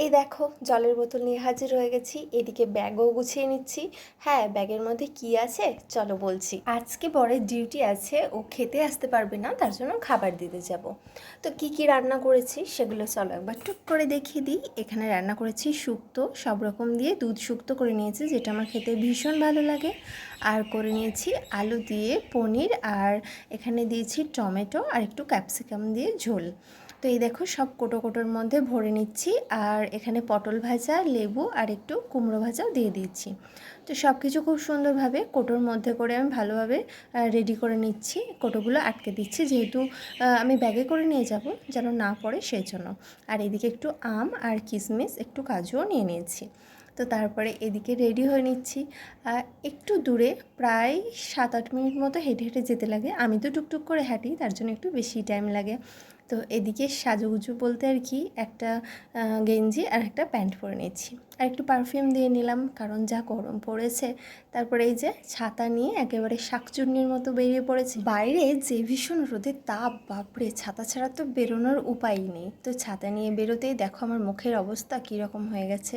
এই দেখো, জলের বোতল নিয়ে হাজির হয়ে গেছি। এদিকে ব্যাগও গুছিয়ে নিচ্ছি। হ্যাঁ ব্যাগের মধ্যে কি আছে? চলো বলছি। আজকে বরের ডিউটি আছে, ও খেতে আসতে পারবে না, তার জন্য খাবার দিতে যাব। তো কি কি রান্না করেছি সেগুলো চলো একবার টুক করে দেখিয়ে দিই। এখানে রান্না করেছি শুক্তো, সব রকম দিয়ে দুধ শুক্তো করে নিয়েছি, যেটা আমার খেতে ভীষণ ভালো লাগে। আর করে নিয়েছি আলু দিয়ে পনির, আর এখানে দিয়েছি টমেটো, আর একটু ক্যাপসিকাম দিয়ে ঝোল। তো এই দেখো সব কোটো কোটোর মধ্যে ভরে নিচ্ছি আর এখানে পটল ভাজা, লেবু আর একটু কুমড়ো ভাজাও দিয়ে দিচ্ছি। তো সব কিছু খুব সুন্দরভাবে কোটোর মধ্যে করে আমি ভালোভাবে রেডি করে নিচ্ছি। কোটোগুলো আটকে দিচ্ছি যেহেতু আমি ব্যাগে করে নিয়ে যাব যেন না পড়ে সেই জন্য আর এদিকে একটু আম আর কিশমিশ একটু কাজুও নিয়ে নিয়েছি তো তারপরে এদিকে রেডি হয়ে নিচ্ছি। একটু দূরে প্রায় সাত আট মিনিট মতো হেঁটে হেঁটে যেতে লাগে। আমি তো টুকটুক করে হাঁটি, তার জন্য একটু বেশি টাইম লাগে। তো এদিকে সাজুগুজু বলতে আর কি একটা গেঞ্জি আর একটা প্যান্ট পরে নিয়েছি আর একটু পারফিউম দিয়ে নিলাম, কারণ যা গরম পড়েছে। তারপরে এই যে ছাতা নিয়ে একেবারে শাকচুন্নির মতো বেরিয়ে পড়েছে। বাইরে যে ভীষণ রোদে তাপ, বাপরে! ছাতা ছাড়া তো বেরোনোর উপায় নেই। তো ছাতা নিয়ে বেরোতেই দেখো আমার মুখের অবস্থা কীরকম হয়ে গেছে।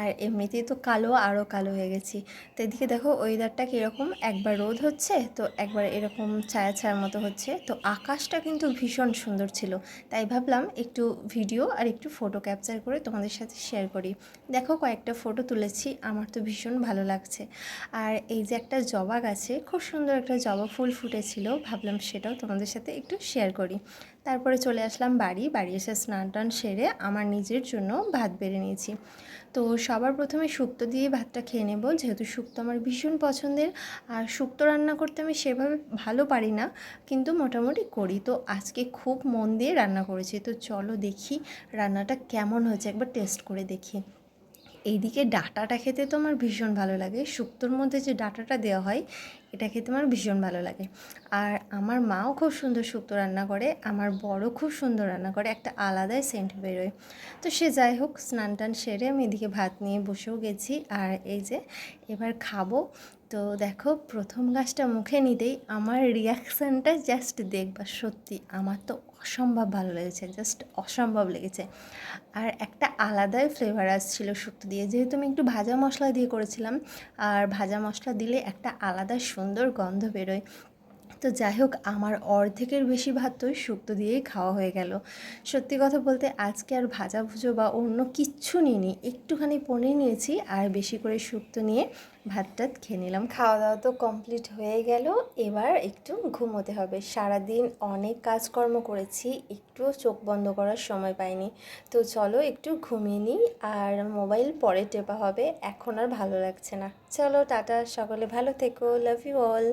আর এমনিতেই তো কালো আরও কালো হয়ে গেছি। তো এদিকে দেখো ওয়েদারটা কীরকম, একবার রোদ হচ্ছে, তো একবার এরকম ছায়া ছায়ার মতো হচ্ছে। তো আকাশটা কিন্তু ভীষণ সুন্দর ছিল। তাই ভাবলাম একটু ভিডিও আর একটু ফটো ক্যাপচার করে তোমাদের সাথে শেয়ার করি। দেখো কয়েকটা ফটো তুলেছি, আমার তো ভীষণ ভালো লাগছে। আর এই যে একটা জবা গাছে, খুব সুন্দর একটা জবা ফুল ফুটেছিল, ভাবলাম সেটাও তোমাদের সাথে একটু শেয়ার করি। তারপরে চলে আসলাম বাড়ি বাড়ি এসে স্নান টান সেরে আমার নিজের জন্য ভাত বেড়ে নিয়েছি। তো সবার প্রথমে শুক্তো দিয়ে ভাতটা খেয়ে নেব, যেহেতু শুক্তো আমার ভীষণ পছন্দের। আর শুক্তো রান্না করতে আমি সেভাবে ভালো পারি না, কিন্তু মোটামুটি করি। তো আজকে খুব মন দিয়ে রান্না করেছি। তো চলো দেখি রান্নাটা কেমন হয়েছে, একবার টেস্ট করে দেখি। এইদিকে ডাটাটা খেতে তো আমার ভীষণ ভালো লাগে। শুক্তোর মধ্যে যে ডাটাটা দেওয়া হয়, এটা খেতে আমার ভীষণ ভালো লাগে। আর আমার মাও খুব সুন্দর শুক্তো রান্না করে, আমার বড় খুব সুন্দর রান্না করে, একটা আলাদাই সেন্ট বেরোয়। তো সে যাই হোক স্নান টান সেরে আমি এদিকে ভাত নিয়ে বসেও গেছি। আর এই যে এবার খাব তো দেখো, প্রথম গাছটা মুখে নিতেই আমার রিয়াকশানটা জাস্ট দেখবা, সত্যি আমার তো অসম্ভব ভালো লেগেছে জাস্ট অসম্ভব লেগেছে। আর একটা আলাদাই ফ্লেভার আসছিল শুক্তো দিয়ে, যেহেতু আমি একটু ভাজা মশলা দিয়ে করেছিলাম, আর ভাজা মশলা দিলে একটা আলাদা সুন্দর গন্ধ বেরোয়। তো যাই হোক আমার অর্ধেকের বেশি ভাত তো শুক্তো দিয়েই খাওয়া হয়ে গেল। সত্যি কথা বলতে আজকে আর ভাজা ভুজো বা অন্য কিচ্ছু নিইনি। একটুখানি পনির নিয়েছি আর বেশি করে শুক্তো নিয়ে ভাত টাত খেয়ে নিলাম। খাওয়া দাওয়া তো কমপ্লিট হয়ে গেল। এবার একটু ঘুমোতে হবে। সারাদিন অনেক কাজকর্ম করেছি, একটুও চোখ বন্ধ করার সময় পাইনি। তো চলো একটু ঘুমিয়ে নিই আর মোবাইল পরে টেপা হবে। এখন আর ভালো লাগছে না। চলো, টাটা। সকলে ভালো থেকো। Love you all